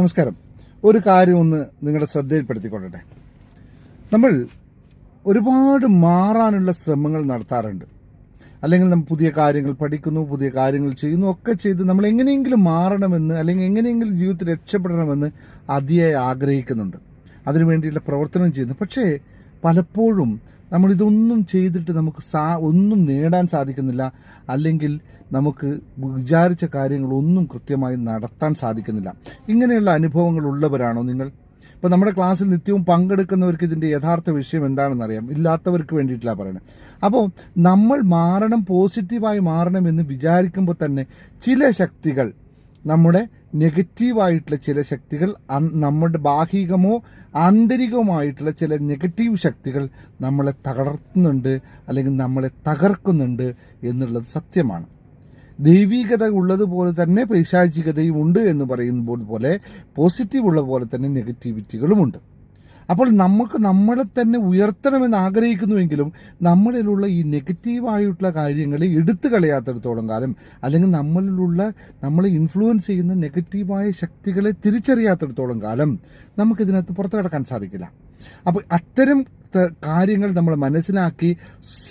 നമസ്കാരം. ഒരു കാര്യം ഒന്ന് നിങ്ങളുടെ ശ്രദ്ധയിൽപ്പെടുത്തിക്കൊള്ളട്ടെ. നമ്മൾ ഒരുപാട് മാറാനുള്ള ശ്രമങ്ങൾ നടത്താറുണ്ട്. അല്ലെങ്കിൽ നമ്മൾ പുതിയ കാര്യങ്ങൾ പഠിക്കുന്നു പുതിയ കാര്യങ്ങൾ ചെയ്യുന്നു ഒക്കെ ചെയ്ത് നമ്മൾ എങ്ങനെയെങ്കിലും മാറണമെന്ന് അല്ലെങ്കിൽ എങ്ങനെയെങ്കിലും ജീവിതത്തിൽ രക്ഷപ്പെടണമെന്ന് അതിയായി ആഗ്രഹിക്കുന്നുണ്ട്. അതിനു വേണ്ടിയുള്ള പ്രവർത്തനം ചെയ്യുന്നു. പക്ഷേ പലപ്പോഴും നമ്മൾ ഇതൊന്നും ചെയ്തിട്ട് നമുക്ക് സാ ഒന്നും നേടാൻ സാധിക്കുന്നില്ല. അല്ലെങ്കിൽ നമുക്ക് വിചാരിച്ച കാര്യങ്ങളൊന്നും കൃത്യമായി നടത്താൻ സാധിക്കുന്നില്ല. ഇങ്ങനെയുള്ള അനുഭവങ്ങൾ ഉള്ളവരാണോ നിങ്ങൾ? ഇപ്പോൾ നമ്മുടെ ക്ലാസ്സിൽ നിത്യവും പങ്കെടുക്കുന്നവർക്ക് ഇതിന്റെ യഥാർത്ഥ വിഷയം എന്താണെന്ന് അറിയാം ഇല്ലാത്തവർക്ക് വേണ്ടിയിട്ടില്ല പറയുന്നത് അപ്പോൾ നമ്മൾ മാറണം പോസിറ്റീവായി മാറണം എന്ന് വിചാരിക്കുമ്പോൾ തന്നെ ചില ശക്തികൾ നമ്മുടെ നെഗറ്റീവായിട്ടുള്ള ചില ശക്തികൾ നമ്മുടെ ബാഹികമോ ആന്തരികവുമായിട്ടുള്ള ചില നെഗറ്റീവ് ശക്തികൾ നമ്മളെ തകർത്തുന്നുണ്ട് അല്ലെങ്കിൽ നമ്മളെ തകർക്കുന്നുണ്ട് എന്നുള്ളത് സത്യമാണ്. ദൈവികത ഉള്ളതുപോലെ തന്നെ പൈശാചികതയും ഉണ്ട് എന്ന് പറയുമ്പോൾ പോലെ പോസിറ്റീവ് ഉള്ള പോലെ തന്നെ നെഗറ്റിവിറ്റികളുമുണ്ട് അപ്പോൾ നമുക്ക് നമ്മളെ തന്നെ ഉയർത്തണമെന്ന് ആഗ്രഹിക്കുന്നുവെങ്കിലും നമ്മളിലുള്ള ഈ നെഗറ്റീവായിട്ടുള്ള കാര്യങ്ങളെ എടുത്തു കളയാത്തിടത്തോളം കാലം അല്ലെങ്കിൽ നമ്മളിലുള്ള നമ്മളെ ഇൻഫ്ലുവൻസ് ചെയ്യുന്ന നെഗറ്റീവായ ശക്തികളെ തിരിച്ചറിയാത്തിടത്തോളം കാലം നമുക്കിതിനകത്ത് പുറത്തു കടക്കാൻ സാധിക്കില്ല. അപ്പോൾ അത്തരം കാര്യങ്ങൾ നമ്മൾ മനസ്സിലാക്കി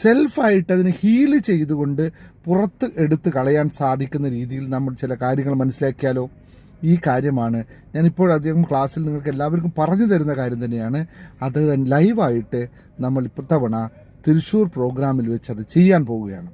സെൽഫായിട്ട് അതിനെ ഹീൽ ചെയ്തുകൊണ്ട് പുറത്ത് എടുത്ത് കളയാൻ സാധിക്കുന്ന രീതിയിൽ നമ്മൾ ചില കാര്യങ്ങൾ മനസ്സിലാക്കിയാലോ? ഈ കാര്യമാണ്. ഞാനിപ്പോൾ അധികം ക്ലാസ്സിൽ നിങ്ങൾക്ക് എല്ലാവർക്കും പറഞ്ഞു തരുന്ന കാര്യം തന്നെയാണ്. അത് ലൈവായിട്ട് നമ്മൾ ഇത്തവണ തൃശ്ശൂർ പ്രോഗ്രാമിൽ വെച്ച് അത് ചെയ്യാൻ പോവുകയാണ്.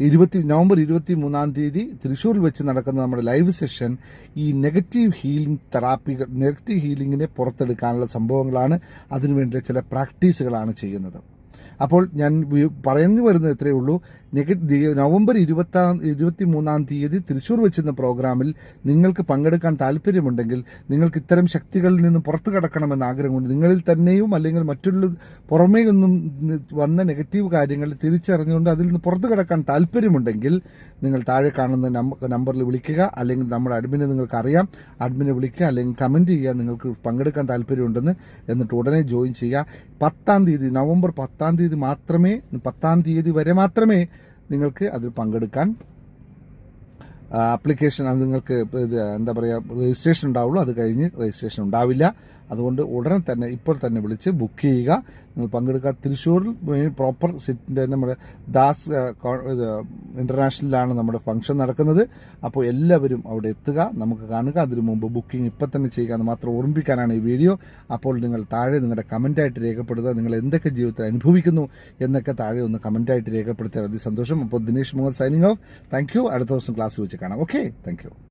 ഇരുപത്തി നവംബർ ഇരുപത്തി മൂന്നാം തീയതി തൃശ്ശൂരിൽ വെച്ച് നടക്കുന്ന നമ്മുടെ ലൈവ് സെഷൻ ഈ നെഗറ്റീവ് ഹീലിംഗ് തെറാപ്പികൾ നെഗറ്റീവ് ഹീലിംഗിനെ പുറത്തെടുക്കാനുള്ള സംഭവങ്ങളാണ്. അതിനുവേണ്ടി ചില പ്രാക്ടീസുകളാണ് ചെയ്യുന്നത്. അപ്പോൾ ഞാൻ പറഞ്ഞു വരുന്നത് ഇത്രയേ ഉള്ളൂ. നവംബർ ഇരുപത്താം ഇരുപത്തി മൂന്നാം തീയതി തൃശ്ശൂർ വെച്ചിരുന്ന പ്രോഗ്രാമിൽ നിങ്ങൾക്ക് പങ്കെടുക്കാൻ താല്പര്യമുണ്ടെങ്കിൽ നിങ്ങൾക്ക് ഇത്തരം ശക്തികളിൽ നിന്ന് പുറത്തു കടക്കണമെന്ന് ആഗ്രഹമുണ്ട്. നിങ്ങളിൽ തന്നെയും അല്ലെങ്കിൽ മറ്റുള്ള പുറമേ നിന്നും വന്ന നെഗറ്റീവ് കാര്യങ്ങൾ തിരിച്ചറിഞ്ഞുകൊണ്ട് അതിൽ നിന്ന് പുറത്തു കടക്കാൻ താല്പര്യമുണ്ടെങ്കിൽ നിങ്ങൾ താഴെ കാണുന്ന നമ്പറിൽ വിളിക്കുക. അല്ലെങ്കിൽ നമ്മുടെ അഡ്മിനെ നിങ്ങൾക്ക് അറിയാം അഡ്മിനെ വിളിക്കുക. അല്ലെങ്കിൽ കമന്റ് ചെയ്യുക. നിങ്ങൾക്ക് പങ്കെടുക്കാൻ താല്പര്യമുണ്ടെന്ന്. എന്നിട്ട് ഉടനെ ജോയിൻ ചെയ്യുക. പത്താം തീയതി നവംബർ പത്താം തീയതി മാത്രമേ പത്താം തീയതി വരെ മാത്രമേ നിങ്ങൾക്ക് അതിൽ പങ്കെടുക്കാൻ ആപ്ലിക്കേഷൻ അത് നിങ്ങൾക്ക് എന്താ പറയുക രജിസ്ട്രേഷൻ ഉണ്ടാവുള്ളൂ. അത് കഴിഞ്ഞ് രജിസ്ട്രേഷൻ ഉണ്ടാവില്ല. അതുകൊണ്ട് ഉടനെ തന്നെ ഇപ്പോൾ തന്നെ വിളിച്ച് ബുക്ക് ചെയ്യുക. നിങ്ങൾ പങ്കെടുക്കുക തൃശ്ശൂരിൽ പ്രോപ്പർ സിറ്റിന്റെ നമ്മുടെ ദാസ് ഇന്റർനാഷണലിലാണ് നമ്മുടെ ഫംഗ്ഷൻ നടക്കുന്നത്. അപ്പോൾ എല്ലാവരും അവിടെ എത്തുക. നമുക്ക് കാണുക. അതിനു മുമ്പ് ബുക്കിംഗ് ഇപ്പം തന്നെ ചെയ്യുക എന്ന് മാത്രം ഓർമ്മിപ്പിക്കാനാണ് ഈ വീഡിയോ അപ്പോൾ നിങ്ങൾ താഴെ നിങ്ങളുടെ കമന്റായിട്ട് രേഖപ്പെടുത്തുക. നിങ്ങൾ എന്തൊക്കെ ജീവിതത്തിൽ അനുഭവിക്കുന്നു എന്നൊക്കെ താഴെ ഒന്ന് കമന്റായിട്ട് രേഖപ്പെടുത്തിയാൽ അതി സന്തോഷം. അപ്പോൾ Dinesh Muhammad signing off thank you അടുത്ത ദിവസം ക്ലാസ് വെച്ച് കാണാം ഓക്കെ താങ്ക് യു